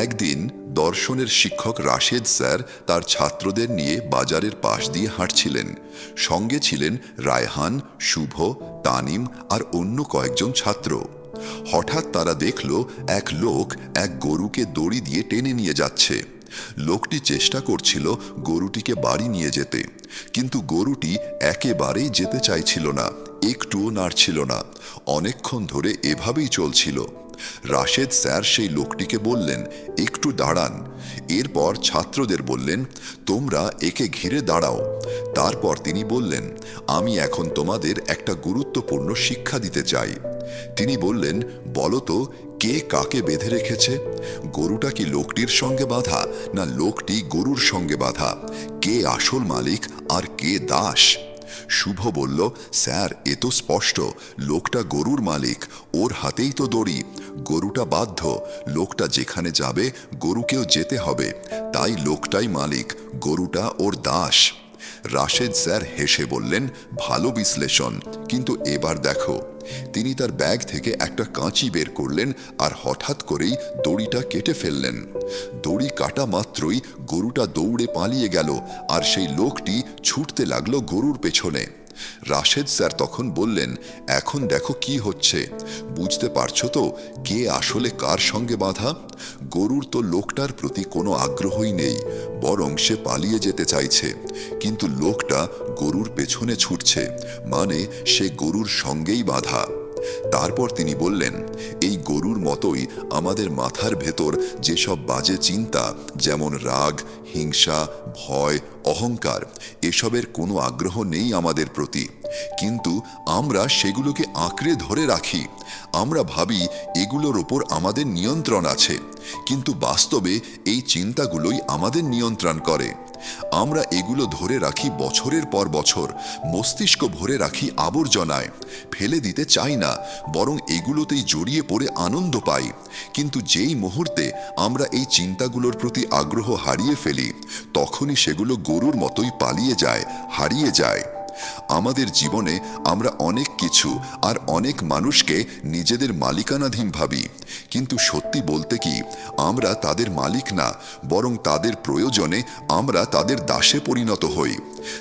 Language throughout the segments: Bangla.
একদিন দর্শনের শিক্ষক রাশেদ স্যার তার ছাত্রদের নিয়ে বাজারের পাশ দিয়ে হাঁটছিলেন। সঙ্গে ছিলেন রায়হান, শুভ, তানিম আর অন্য কয়েকজন ছাত্র। হঠাৎ তারা দেখল এক লোক এক গরুকে দড়ি দিয়ে টেনে নিয়ে যাচ্ছে। লোকটি চেষ্টা করছিল গরুটিকে বাড়ি নিয়ে যেতে, কিন্তু গরুটি একেবারেই যেতে চাইছিল না, একটুও নাড়ছিল না। অনেকক্ষণ ধরে এভাবেই চলছিল। রাশেদ স্যার সেই লোকটিকে বললেন, একটু দাঁড়ান। এরপর ছাত্রদের বললেন, তোমরা একে ঘিরে দাঁড়াও। তারপর তিনি বললেন, আমি এখন তোমাদের একটা গুরুত্বপূর্ণ শিক্ষা দিতে চাই। তিনি বললেন, বলো তো, কে কাকে বেঁধে রেখেছে? গরুটা কি লোকটির সঙ্গে বাঁধা, না লোকটি গরুর সঙ্গে বাঁধা? কে আসল মালিক আর কে দাস? শুভ বলল, স্যার, এ তো স্পষ্ট। লোকটা গরুর মালিক। ওর হাতেই তো দড়ি। গরুটা বাধ্য। লোকটা যেখানে যাবে, গরুকেও যেতে হবে। তাই লোকটাই মালিক। গরুটা ওর দাস। রাশেদ স্যার হেসে বললেন, ভালো বিশ্লেষণ। কিন্তু এবার দেখো, তিনি তার ব্যাগ থেকে একটা কাঁচি বের করলেন আর হঠাৎ করেই দড়িটা কেটে ফেললেন। দড়ি কাটা মাত্রই গরুটা দৌড়ে পালিয়ে গেল আর সেই লোকটি ছুটতে লাগল গরুর পেছনে। রাশেদ স্যার তখন বললেন, এখন দেখো কি হচ্ছে। বুঝতে পারছ তো কে আসলে কার সঙ্গে বাঁধা? গরুর তো লোকটার প্রতি কোনো আগ্রহই নেই, বরং সে পালিয়ে যেতে চাইছে। কিন্তু লোকটা গরুর পেছনে ছুটছে মানে সে গরুর সঙ্গেই বাঁধা। তারপর তিনি বললেন, এই গরুর মতোই আমাদের মাথার ভেতর যেসব বাজে চিন্তা, যেমন রাগ, হিংসা, ভয়, অহংকার, এসবের কোনো আগ্রহ নেই আমাদের প্রতি। কিন্তু আমরা সেগুলোকে আঁকড়ে ধরে রাখি। আমরা ভাবি এগুলোর ওপর আমাদের নিয়ন্ত্রণ আছে। কিন্তু বাস্তবে এই চিন্তাগুলোই আমাদের নিয়ন্ত্রণ করে। আমরা এগুলো ধরে রাখি বছরের পর বছর, মস্তিষ্ক ভরে রাখি আবর্জনায়। ফেলে দিতে চাই না, বরং এগুলোতেই জড়িয়ে পড়ে আনন্দ পাই। কিন্তু যেই মুহূর্তে আমরা এই চিন্তাগুলোর প্রতি আগ্রহ হারিয়ে ফেলি, তখনই সেগুলো গরুর মতোই পালিয়ে যায়, হারিয়ে যায়। আমাদের জীবনে আমরা অনেক কিছু আর অনেক মানুষকে নিজেদের মালিকানাধীন ভাবি। কিন্তু সত্যি বলতে কি, আমরা তাদের মালিক না, বরং তাদের প্রয়োজনে আমরা তাদের দাসে পরিণত হই।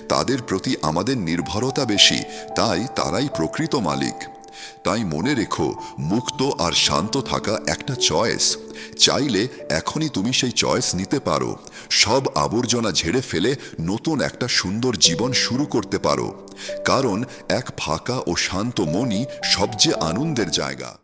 তাদের প্রতি আমাদের নির্ভরতা বেশি, তাই তারাই প্রকৃত মালিক। তাই মনে রেখো, মুক্ত আর শান্ত থাকা একটা চয়েস চাইলে এখনই তুমি সেই চয়েস নিতে পারো। সব আবর্জনা ঝেড়ে ফেলে নতুন একটা সুন্দর জীবন শুরু করতে পারো। কারণ এক ফাঁকা ও শান্ত মনই সবচেয়ে আনন্দের জায়গা।